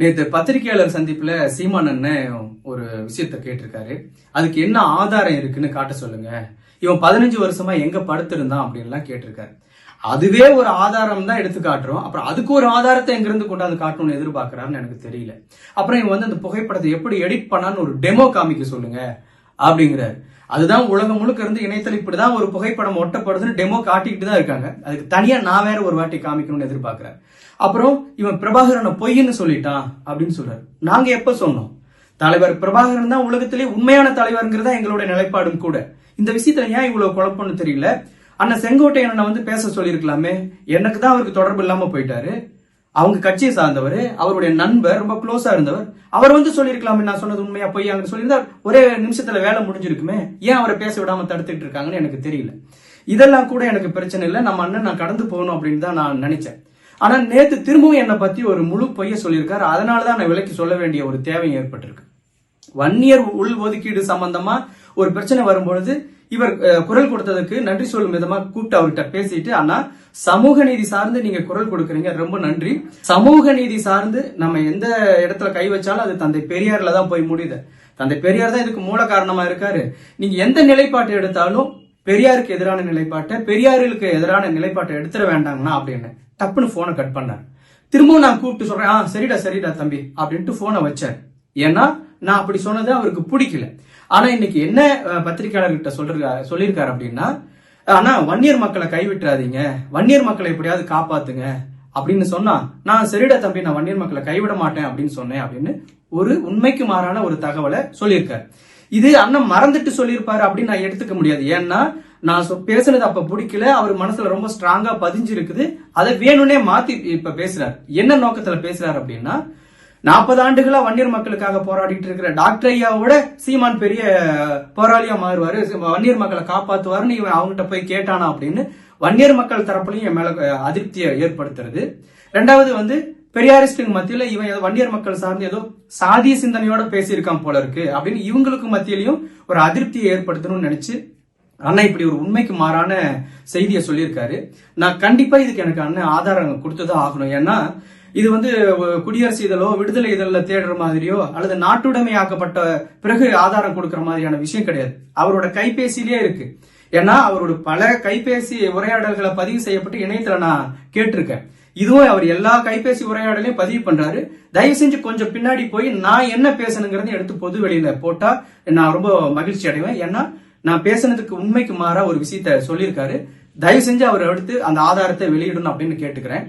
நேற்று பத்திரிகையாளர் சந்திப்புல சீமான் அண்ணன் ஒரு விஷயத்த கேட்டிருக்காரு. அதுக்கு என்ன ஆதாரம் இருக்குன்னு காட்ட சொல்லுங்க. இவன் பதினஞ்சு வருஷமா எங்க படுத்திருந்தான் அப்படின்லாம் கேட்டிருக்காரு. அதுவே ஒரு ஆதாரம் தான் எடுத்து காட்டுறோம். அப்புறம் அதுக்கு ஒரு ஆதாரத்தை எங்கிருந்து கொண்டாந்து காட்டணும்னு எதிர்பார்க்கிறாருன்னு எனக்கு தெரியல. அப்புறம் இவன் வந்து அந்த புகைப்படத்தை எப்படி எடிட் பண்ணான்னு ஒரு டெமோ காமிக்க சொல்லுங்க. அப்படிங்கிறாரு. அதுதான் உலகம் முழுக்க இருந்து இணையத்தில் இப்படிதான் ஒரு புகைப்படம் ஒட்டப்படுதுன்னு டெமோ காட்டிக்கிட்டு தான் இருக்காங்க. அதுக்கு தனியா நான் வேற ஒரு வாட்டி காமிக்கணும்னு எதிர்பார்க்கிறேன் அப்புறம் இவன் பிரபாகரனை பொய்ன்னு சொல்லிட்டான் அப்படின்னு சொல்றாரு. நாங்க எப்ப சொன்னோம்? தலைவர் பிரபாகரன் தான் உலகத்திலே உண்மையான தலைவர்ங்கிறதா எங்களுடைய நிலைப்பாடும் கூட. இந்த விஷயத்துல ஏன் இவ்வளவு குழப்பம்னு தெரியல? அண்ணன் செங்கோட்டையனை வந்து பேச சொல்லியிருக்கலாமே. எனக்கு தான் அவருக்கு தொடர்பு இல்லாம போயிட்டாரு. அவங்க கட்சியை சார்ந்தவர் அவருடைய நண்பர் ரொம்ப க்ளோஸா இருந்தவர். அவர் வந்து சொல்லியிருக்கலாமே நான் சொன்னது உண்மையா போய் அங்க சொல்லியிருந்தார் ஒரே நிமிஷத்துல வேலை முடிஞ்சிருக்குமே. ஏன் அவரை பேச விடாம தடுத்துட்டு இருக்காங்கன்னு எனக்கு தெரியல. இதெல்லாம் கூட எனக்கு பிரச்சனை இல்லை. நம்ம அண்ணன் நான் கடந்து போகணும் அப்படின்னு தான் நான் நினைச்சேன். ஆனா நேத்து திரும்பவும் என்னை பத்தி ஒரு முழு பொய்ய சொல்லியிருக்காரு. அதனாலதான் நான் விலைக்கு சொல்ல வேண்டிய ஒரு தேவை ஏற்பட்டிருக்கு. வன்னியர் உள் ஒதுக்கீடு சம்பந்தமா ஒரு பிரச்சனை வரும்பொழுது இவர் குரல் கொடுத்ததுக்கு நன்றி சொல்லும் விதமா கூப்பிட்டு அவர்கிட்ட பேசிட்டு ஆனா சமூக நீதி சார்ந்து நீங்க குரல் கொடுக்குறீங்க. ரொம்ப நன்றி. சமூக நீதி சார்ந்து நம்ம எந்த இடத்துல கை வச்சாலும் அது தந்தை பெரியார்ல தான் போய் முடியுது. தந்தை பெரியார் தான் இதுக்கு மூல காரணமா இருக்காரு. நீங்க எந்த நிலைப்பாட்டை எடுத்தாலும் பெரியாருக்கு எதிரான நிலைப்பாட்டை பெரியாருக்கு எதிரான நிலைப்பாட்டை எடுத்துட வேண்டாங்கண்ணா அப்படின்னு டப்புன்னு போனை கட் பண்ணார். திரும்பவும் நான் கூப்பிட்டு சொல்றேன். ஆ சரிடா சரிடா தம்பி அப்படின்ட்டு போனை வச்சேன் ஏன்னா நான் அப்படி சொன்னது அவருக்கு பிடிக்கல. ஆனா இன்னைக்கு என்ன பத்திரிகையாளர்கிட்ட பத்திரிக்கையாளர்கிட்ட சொல்ற சொல்லியிருக்காரு அப்படின்னா ஆனா வன்னியர் மக்களை கைவிட்டுறாதீங்க. வன்னியர் மக்களை எப்படியாவது காப்பாத்துங்க. அப்படின்னு சொன்னா நான் சரிடா தம்பி நான் வன்னியர் மக்களை கைவிட மாட்டேன் அப்படின்னு சொன்னேன் அப்படின்னு ஒரு உண்மைக்கு மாறான ஒரு தகவலை சொல்லியிருக்காரு. இது அண்ணன் மறந்துட்டு சொல்லியிருப்பாரு அப்படின்னு நான் எடுத்துக்க முடியாது. ஏன்னா நான் சொ- பேசுனது அப்ப பிடிக்கல. அவர் மனசுல ரொம்ப ஸ்ட்ராங்கா பதிஞ்சிருக்குது. அதை வேணும்னே மாத்தி இப்ப பேசுறாரு. என்ன நோக்கத்துல பேசுறாரு அப்படின்னா நாற்பது ஆண்டுகளா வன்னியர் மக்களுக்காக போராடிட்டு இருக்கிற டாக்டர் ஐயாவோட சீமான் பெரிய போராளியா மாறுவாரு. வன்னியர் மக்களை காப்பாத்துவாருன்னு இவன் அவங்ககிட்ட போய் கேட்டானா அப்படின்னு வன்னியர் மக்கள் தரப்புலையும் என் மேல அதிருப்தியை ஏற்படுத்துறது. ரெண்டாவது வந்து பெரியாரிஸ்டுக்கு மத்தியில இவன் ஏதோ வன்னியர் மக்கள் சார்ந்து ஏதோ சாதிய சிந்தனையோட பேசியிருக்கான் போல இருக்கு அப்படின்னு இவங்களுக்கு மத்தியிலையும் ஒரு அதிருப்தியை ஏற்படுத்தணும்னு நினைச்சு அண்ணா இப்படி ஒரு உண்மைக்கு மாறான செய்தியை சொல்லியிருக்காரு. நான் கண்டிப்பா இதுக்கு எனக்கு அண்ணன் ஆதாரம் கொடுத்துதான் ஆகணும். ஏன்னா இது வந்து குடியரசு இதழோ விடுதலை இதழில் தேடுற மாதிரியோ அல்லது நாட்டுடைமையாக்கப்பட்ட பிறகு ஆதாரம் கொடுக்குற மாதிரியான விஷயம் கிடையாது. அவரோட கைபேசியிலே இருக்கு. ஏன்னா அவரோட பல கைபேசி உரையாடல்களை பதிவு செய்யப்பட்டு இணையத்துல நான் கேட்டிருக்கேன். இதுவும் அவர் எல்லா கைபேசி உரையாடலையும் பதிவு பண்றாரு. தயவு செஞ்சு கொஞ்சம் பின்னாடி போய் நான் என்ன பேசணுங்கிறத எடுத்து பொது வெளியில போட்டா நான் ரொம்ப மகிழ்ச்சி அடைவேன். ஏன்னா நான் பேசுனதுக்கு உண்மைக்கு மாறா ஒரு விஷயத்த சொல்லியிருக்காரு. தயவு செஞ்சு அவர் எடுத்து அந்த ஆதாரத்தை வெளியிடணும் அப்படின்னு கேட்டுக்கிறேன்.